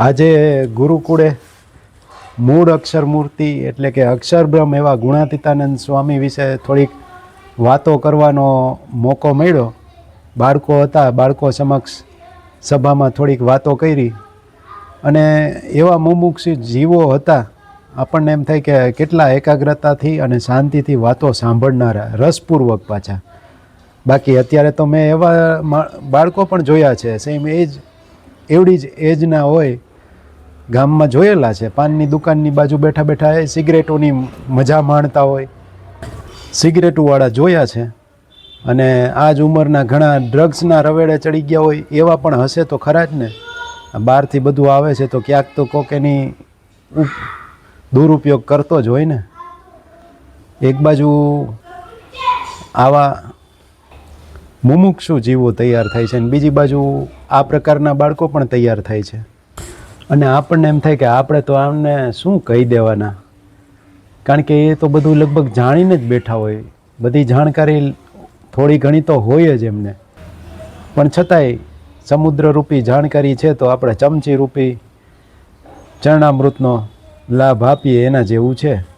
આજે ગુરુકુળે મૂળ અક્ષર મૂર્તિ એટલે કે અક્ષરબ્રહ્મ એવા ગુણાતીતાનંદ સ્વામી વિશે થોડીક વાતો કરવાનો મોકો મળ્યો. બાળકો હતા, બાળકો સમક્ષ સભામાં થોડીક વાતો કરી. અને એવા મુમુક્ષુ જીવો હતા, આપણને એમ થાય કે કેટલા એકાગ્રતાથી અને શાંતિથી વાતો સાંભળનારા, રસપૂર્વક પાછા. બાકી અત્યારે તો મેં એવા બાળકો પણ જોયા છે સેમ એજ એવડી જ એજના હોય, ગામમાં જોયેલા છે. પાનની દુકાનની બાજુ બેઠા બેઠા એ સિગરેટોની મજા માણતા હોય. સિગરેટોવાળા જોયા છે અને આ જ ઉંમરના ઘણા ડ્રગ્સના રવેડે ચડી ગયા હોય, એવા પણ હશે તો ખરા જ ને? બહારથી બધું આવે છે તો ક્યાંક તો કોક એની દુરુપયોગ કરતો જ હોય ને? એક બાજુ આવા મુમુક્ષુ જીવો તૈયાર થાય છે અને બીજી બાજુ આ પ્રકારના બાળકો પણ તૈયાર થાય છે. અને આપણને એમ થાય કે આપણે તો આમને શું કહી દેવાના? કારણ કે એ તો બધું લગભગ જાણીને જ બેઠા હોય. બધી જાણકારી થોડી ઘણી તો હોય જ એમને. પણ છતાંય સમુદ્રરૂપી જાણકારી છે તો આપણે ચમચી રૂપી ચરણામૃતનો લાભ આપીએ એના જેવું છે.